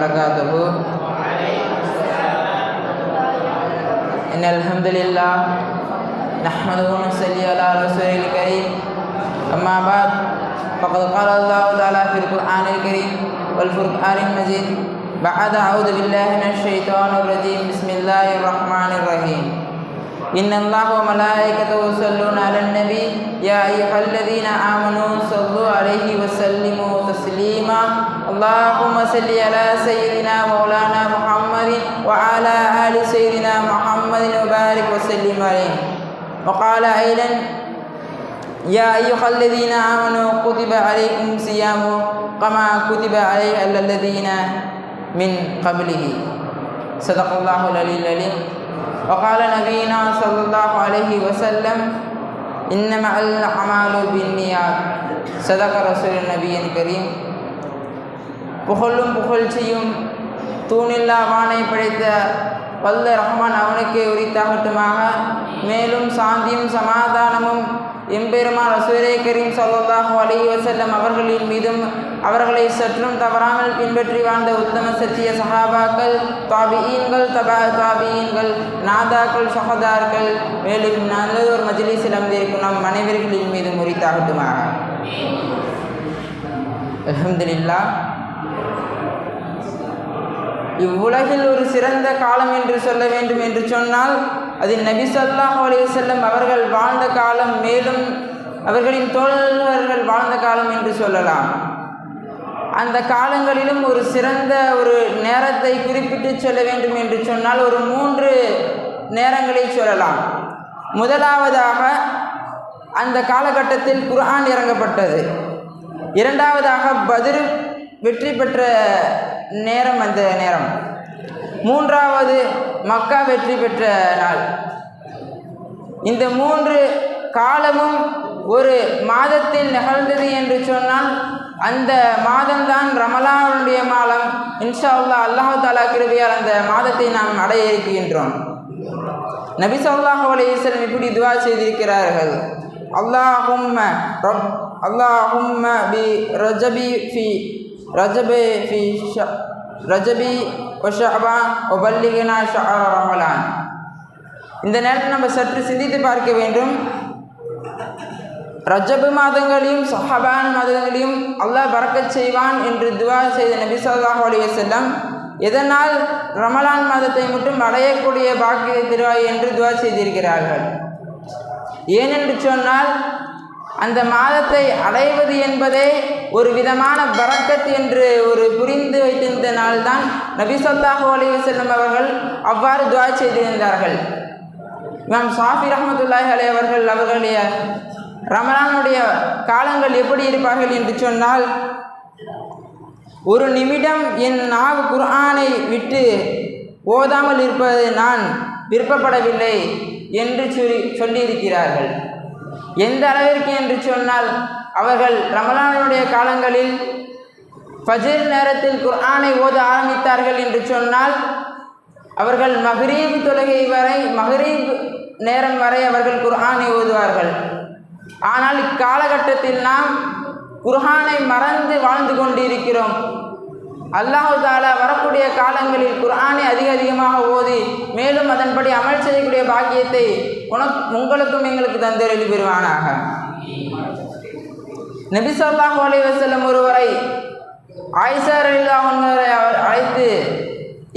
وبركاته. إن الحمد لله نحمده ونصلي على رسوله الكريم. أما بعد فقد قال الله تعالى في القرآن الكريم والفرقان المجيد بعد أعوذ بالله من الشيطان الرجيم. بسم الله الرحمن الرحيم. إن الله وملائكته يصلون على النبي يا أيها الذين آمنوا صلوا عليه وسلموا اللهم صل على سيدنا مولانا محمد وعلى آل سيدنا محمد وبارك وسلم عليه. وقال أيضا يا أيها الذين آمنوا كتب عليكم صيام كما كتب عليه الذين من قبله. صدق الله العلي العليم وقال نبينا صلى الله عليه وسلم إنما الأعمال بالنيات. صدق رسول النبي الكريم. புகழும் புகழ்ச்சியும் தூணில்லா வானை படைத்த வல்ல ரஹ்மான் அவனுக்கே உரித்தாகட்டுமாக. மேலும் சாந்தியும் சமாதானமும் எம்பெருமான் ரசூரே கரீம் சல்லாஹு அலி வசல்லம் அவர்களின் மீதும் அவர்களை சற்றும் தவறாமல் பின்பற்றி வாழ்ந்த உத்தம சத்திய சஹாபாக்கள் தாபியீன்கள் தபா தாபியீன்கள் நாதாக்கள் சஹதார்கள் மேலும் நல்லதொரு மஜிலிஸில் அமர்ந்திருக்கும் நம் அனைவர்களின் மீதும் உரித்தாகட்டுமாக. அலமதுல்லா இவ்வுலகில் ஒரு சிறந்த காலம் என்று சொல்ல வேண்டும் என்று சொன்னால் அது நபி சொல்லாஹ் செல்லம் அவர்கள் வாழ்ந்த காலம் மேலும் அவர்களின் தோழர்கள் வாழ்ந்த காலம் என்று சொல்லலாம். அந்த காலங்களிலும் ஒரு சிறந்த ஒரு நேரத்தை குறிப்பிட்டு சொல்ல வேண்டும் என்று சொன்னால் ஒரு மூன்று நேரங்களை சொல்லலாம். முதலாவதாக அந்த காலகட்டத்தில் குர்ஆன் இறங்கப்பட்டது. இரண்டாவதாக பதில் வெற்றி பெற்ற நேரம் அந்த நேரம். மூன்றாவது மக்கா வெற்றி பெற்ற நாள். இந்த மூன்று காலமும் ஒரு மாதத்தில் நிகழ்ந்தது என்று சொன்னால் அந்த மாதம்தான் ரமலானுடைய மாதம். இன்ஷா அல்லா அல்லாஹு தாலா கிருபியால் அந்த மாதத்தை நாம் அடைய இருக்கின்றோம். நபி சொல்லாஹு அலையம் இப்படி துவா செய்திருக்கிறார்கள். அல்லாஹும் ரப் அல்லாஹும்ம பி ரஜபி ஃபி ரஜபே ஃபி ரஜபி ஒஷபா ஒபல்லிகனா ஷஹா ரமலான். இந்த நேரத்தில் நம்ம சற்று சிந்தித்து பார்க்க வேண்டும். ரஜபு மாதங்களையும் சஹபான் மாதங்களையும் அல்லாஹ் பறக்கச் செய்வான் என்று துவா செய்த நபி சொல்லாஹ் அலி வசல்லம் எதனால் ரமலான் மாதத்தை மட்டும் அடையக்கூடிய பாக்கிய திருவாய் என்று துவா செய்திருக்கிறார்கள். ஏனென்று சொன்னால் அந்த மாதத்தை அடைவது என்பதே ஒரு விதமான பறக்கத் என்று ஒரு புரிந்து வைத்திருந்த நாள்தான் நபி சொல்லாஹு அலி வசல்லம் அவர்கள் அவ்வாறு துவா செய்திருந்தார்கள். இமாம் சாஃபி ரஹமத்துல்லாஹி அலி அவர்கள் அவர்களுடைய ரமலானுடைய காலங்கள் எப்படி இருப்பார்கள் என்று சொன்னால் ஒரு நிமிடம் என் நாவு குர்ஆனை விட்டு ஓதாமல் இருப்பது நான் விருப்பப்படவில்லை என்று சொல்லி சொல்லியிருக்கிறார்கள். எந்த அளவிற்கு என்று சொன்னால் அவர்கள் ரமலானுடைய காலங்களில் ஃபஜிர் நேரத்தில் குர்ஆனை ஓத ஆரம்பித்தார்கள் என்று சொன்னால் அவர்கள் மஹரீப் தொழுகை வரை மஹரீப் நேரம் வரை அவர்கள் குர்ஆனை ஓதுவார்கள். ஆனால் இக்காலகட்டத்தில் நாம் குர்ஹானை மறந்து வாழ்ந்து கொண்டிருக்கிறோம். அல்லாஹு தாலா வரக்கூடிய காலங்களில் குர்ஆனை அதிக அதிகமாக ஓதி மேலும் அதன்படி அமல் செய்யக்கூடிய பாக்கியத்தை உனக்கு உங்களுக்கும் எங்களுக்கு தந்தெழுதி பெறுவானாக. நபி சொல்லாஹ் அலி வசல்லம் ஒருவரை ஆயிசார் இல்லாமரை அழைத்து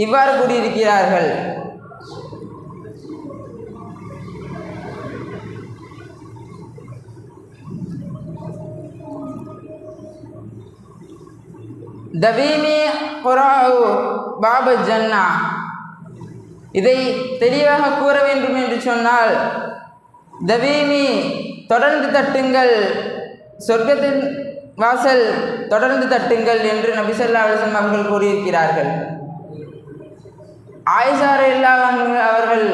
இவ்வாறு கூறியிருக்கிறார்கள். தவீமி குராவு பாப ஜன்னா. இதை தெளிவாக கூற வேண்டும் என்று சொன்னால் தவீமி தொடர்ந்து தட்டுங்கள் சொர்க்கத்தின் வாசல் தொடர்ந்து தட்டுங்கள் என்று நபிசல்லா அலிசம் அவர்கள் கூறியிருக்கிறார்கள். ஆயசார இல்லா அவர்கள்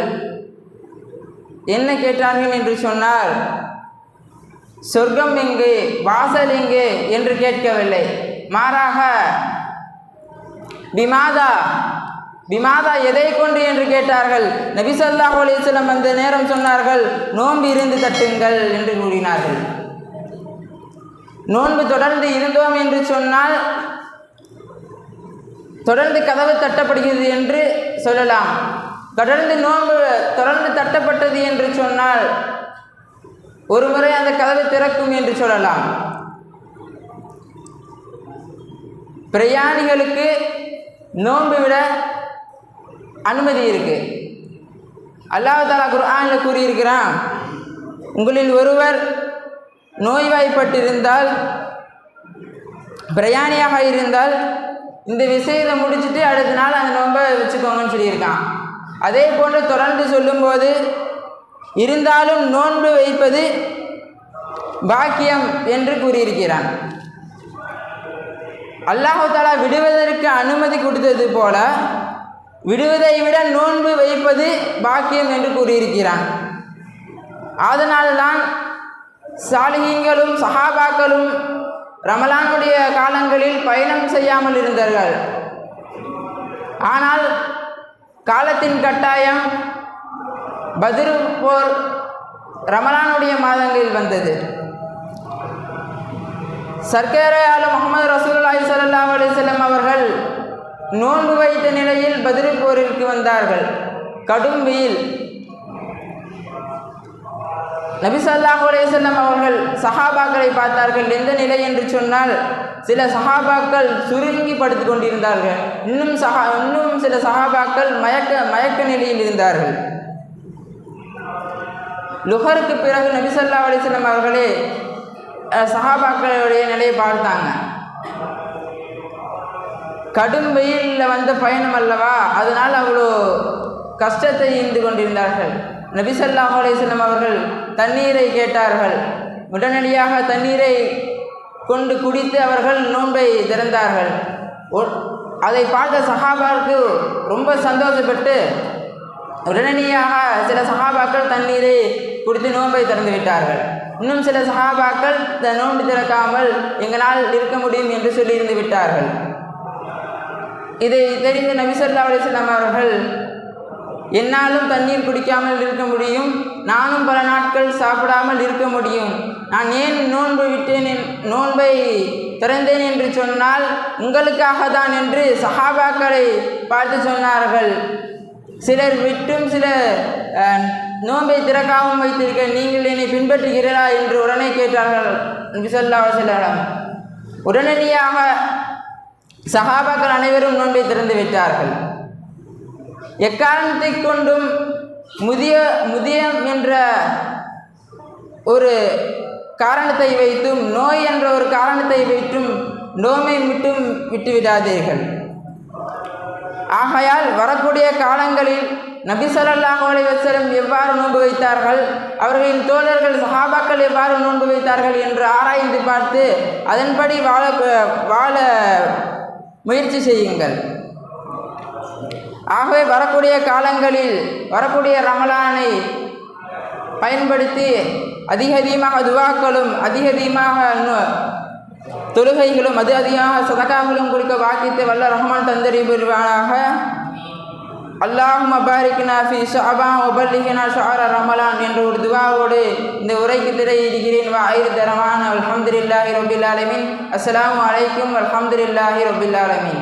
என்ன கேட்டார்கள் என்று சொன்னால் சொர்க்கம் எங்கே வாசல் எங்கே என்று கேட்கவில்லை. மாறாக பிமாதா பிமாதா எதை கொண்டு என்று கேட்டார்கள். நபிசல்லாஹ் அலிஸ்லம் அந்த நேரம் சொன்னார்கள் நோன்பு இருந்து தட்டுங்கள் என்று கூறினார்கள். நோன்பு தொடர்ந்து இருந்தோம் என்று சொன்னால் தொடர்ந்து கதவு தட்டப்படுகிறது என்று சொல்லலாம். தொடர்ந்து நோன்பு தொடர்ந்து தட்டப்பட்டது என்று சொன்னால் ஒரு முறை அந்த கதவு திறக்கும் என்று சொல்லலாம். பிரயாணிகளுக்கு நோன்பு விட அனுமதி இருக்கு. அல்லாஹ் தாலா குர்ஆனில் கூறியிருக்கிறான் உங்களில் ஒருவர் நோய்வாய்ப்பட்டிருந்தால் பிரயாணியாக இருந்தால் இந்த விஷயத்தை முடிச்சுட்டு அடுத்த நாள் அந்த நோன்பை வச்சுக்கோங்கன்னு சொல்லியிருக்கான். அதே போன்று தொடர்ந்து சொல்லும்போது இருந்தாலும் நோன்பு வைப்பது பாக்கியம் என்று கூறியிருக்கிறான். அல்லாஹாலா விடுவதற்கு அனுமதி கொடுத்தது போல விடுவதை விட நோன்பு வைப்பது பாக்கியம் என்று கூறியிருக்கிறான் அதனால்தான் சாலிகங்களும் சஹாபாக்களும் ரமலானுடைய காலங்களில் பயணம் செய்யாமல் இருந்தார்கள். ஆனால் காலத்தின் கட்டாயம் பதிரு போர் ரமலானுடைய மாதங்களில் வந்தது. சர்க்கரையால முகமது ரசூலுல்லாஹி ஸல்லல்லாஹு அலிசல்லம் அவர்கள் நோன்பு வைத்த நிலையில் பதிரு போரிற்கு வந்தார்கள். கடும் வெயில். நபி ஸல்லல்லாஹு அவர்கள் சஹாபாக்களை பார்த்தார்கள். எந்த நிலை என்று சொன்னால் சில சஹாபாக்கள் சுருங்கி படுத்து கொண்டிருந்தார்கள். இன்னும் சஹா இன்னும் சில சஹாபாக்கள் மயக்க மயக்க நிலையில் இருந்தார்கள். லுஹருக்கு பிறகு நபி ஸல்லல்லாஹு அலைஹி அவர்களே சஹாபாக்களுடைய நிலையை பார்த்தாங்க. கடும் வெயிலில் வந்த பயணம் அல்லவா? அதனால் அவ்வளோ கஷ்டத்தை ஈந்து கொண்டிருந்தார்கள். நபி ஸல்லல்லாஹு அவர்கள் தண்ணீரை கேட்டார்கள். உடனடியாக தண்ணீரை கொண்டு குடித்து அவர்கள் நோன்பை திறந்தார்கள். அதை பார்த்த சஹாபாவுக்கு ரொம்ப சந்தோஷப்பட்டு உடனடியாக சில சஹாபாக்கள் தண்ணீரை குடித்து நோன்பை திறந்து விட்டார்கள். இன்னும் சில சஹாபாக்கள் இந்த நோன்பு திறக்காமல் எங்களால் இருக்க முடியும் என்று சொல்லியிருந்து விட்டார்கள். இதை தெரிந்த நபி ஸல்லல்லாஹு அவர்கள் என்னாலும் தண்ணீர் குடிக்காமல் இருக்க முடியும். நானும் பல நாட்கள் சாப்பிடாமல் இருக்க முடியும். நான் ஏன் நோன்பு விட்டேன் நோன்பை திறந்தேன் என்று சொன்னால் உங்களுக்காக தான் என்று சஹாபாக்களை பார்த்து சொன்னார்கள். சிலர் விட்டும் சில நோன்பை திறக்காமல் வைத்திருக்க நீங்கள் என்னை பின்பற்றுகிறீர்களா என்று உடனே கேட்டார்கள். நபி உடனடியாக சகாபாக்கள் அனைவரும் நோன்பை திறந்து விட்டார்கள் எக்காரணத்தை கொண்டும் முதிய முதியம் என்ற ஒரு காரணத்தை வைத்தும் நோய் என்ற ஒரு காரணத்தை வைத்தும் நோமை மட்டும் விட்டுவிடாதீர்கள். ஆகையால் வரக்கூடிய காலங்களில் நபி ஸல்லல்லாஹு எவ்வாறு நோன்பு வைத்தார்கள் அவர்களின் தோழர்கள் சஹாபாக்கள் எவ்வாறு நோன்பு வைத்தார்கள் என்று ஆராய்ந்து பார்த்து அதன்படி வாழ வாழ முயற்சி செய்யுங்கள். ஆகவே வரக்கூடிய காலங்களில் வரக்கூடிய ரமலானை பயன்படுத்தி அதிக அதிகமாக துவாக்களும் அதிக அதிகமாக தொழுகைகளும் அது அதிகமாக சதகாக்களும் கொடுக்க வாக்கித்து வல்ல ரஹ்மான் தந்தரி பெறுவானாக. அல்லாஹும் அபாரிக்கினா ஃபி ஷாபா உபல்லிகினா ஷார ரமலான் என்ற ஒரு துவாவோடு இந்த உரைக்கு திரையிடுகிறேன். வா ஐரு தரவான் அல்ஹம்துலில்லாஹி ரபில் ஆலமீன். அஸ்லாம் அலைக்கும் அல்ஹம்துலில்லாஹி ரபில் ஆலமீன்.